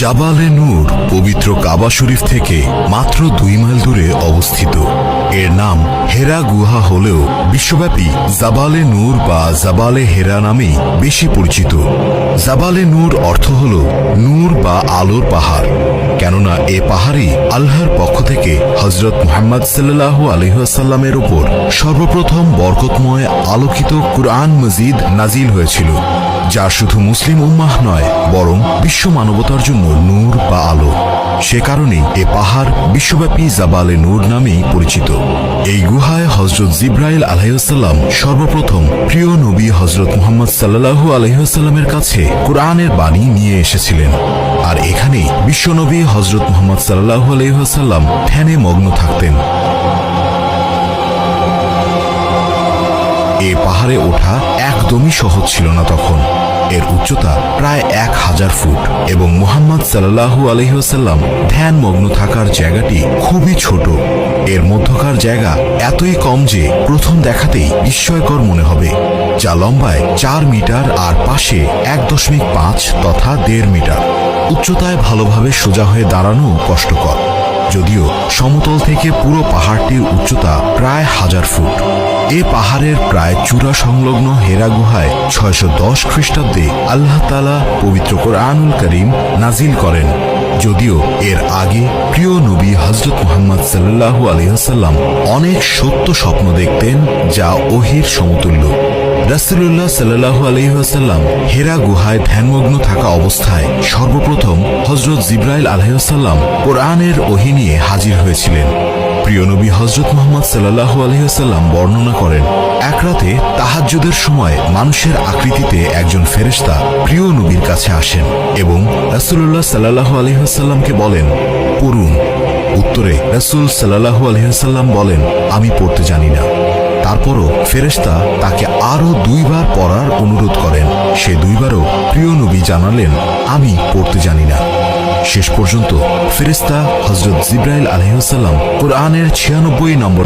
জাবালে নূর পবিত্র কাবা শরীফ থেকে মাত্র দুই মাইল দূরে অবস্থিত। এর নাম হেরা গুহা হলেও বিশ্বব্যাপী জাবালে নূর বা জাবালে হেরা নামেই বেশি পরিচিত। জাবালে নূর অর্থ হল নূর বা আলোর পাহাড়। কেননা এ পাহাড়ই আল্লাহর পক্ষ থেকে হজরত মোহাম্মদ সাল্লাহ আলহাসাল্লামের ওপর সর্বপ্রথম বরকতময় আলোকিত কুরআন মজিদ নাজিল হয়েছিল। যা শুধু মুসলিম উম্মাহ নয়, বরং বিশ্ব মানবতার জন্য নূর বা আলো। সে কারণেই এ পাহাড় বিশ্বব্যাপী জাবালে নূর নামেই পরিচিত। এই গুহায় হজরত জিব্রাইল আলহাসাল্লাম সর্বপ্রথম প্রিয় নবী হজরত মোহাম্মদ সাল্লাহু আলহাসাল্লামের কাছে কোরআনের বাণী নিয়ে এসেছিলেন। আর এখানেই বিশ্বনবী হজরত মোহাম্মদ সাল্লাহু আলহাসাল্লাম ধ্যানে মগ্ন থাকতেন। এ পাহাড়ে ওঠা একদমই সহজ ছিল না তখন। এর উচ্চতা প্রায় এক হাজার ফুট এবং মোহাম্মদ সাল্লাহু আলহিহাসাল্লাম ধ্যান মগ্ন থাকার জায়গাটি খুবই ছোট। এর মধ্যকার জায়গা এতই কম যে প্রথম দেখাতেই বিস্ময়কর মনে হবে, যা লম্বায় চার মিটার আর পাশে এক দশমিক পাঁচ তথা দেড় মিটার। উচ্চতায় ভালোভাবে সোজা হয়ে দাঁড়ানো কষ্টকর। যদিও সমতল থেকে পুরো পাহাড়টির উচ্চতা প্রায় হাজার ফুট। এ পাহাড়ের প্রায় চূড়া সংলগ্ন হেরা গুহায় ছয়শো দশ খ্রিস্টাব্দে আল্লাহ তালা পবিত্র কোরআনুল করিম নাজিল করেন। যদিও এর আগে প্রিয় নবী হজরত মুহাম্মদ সাল্লাহু আলহাসাল্লাম অনেক সত্য স্বপ্ন দেখতেন যা ওহির সমতুল্য। রাসুল্লাহ সাল্লাহু আলহিহাসাল্লাম হেরা গুহায় ধ্যানমগ্ন থাকা অবস্থায় সর্বপ্রথম হজরত জিব্রাইল আলহিহাসাল্লাম কোরআনের ওহি নিয়ে হাজির হয়েছিলেন। প্রিয় নবী হজরত মোহাম্মদ সাল্লাহু আলহিহাসাল্লাম বর্ণনা করেন, এক রাতে তাহাজ্জুদের সময় মানুষের আকৃতিতে একজন ফেরেশতা প্রিয় নবীর কাছে আসেন এবং রাসুল্লাহ সাল্লাহু আলহিহাসাল্লামকে বলেন, পড়ুন। উত্তরে রাসুল সাল্লাহু আলহিহাসাল্লাম বলেন, আমি পড়তে জানি না। তারপরও ফেরেস্তা তাকে আরও দুইবার পড়ার অনুরোধ করেন। সে দুইবারও প্রিয় নবী জানালেন, আমি পড়তে জানি না। শেষ পর্যন্ত ফেরেশতা হজরত জিব্রাইল আলহিহাসাল্লাম কোরআনের ছিয়ানব্বই নম্বর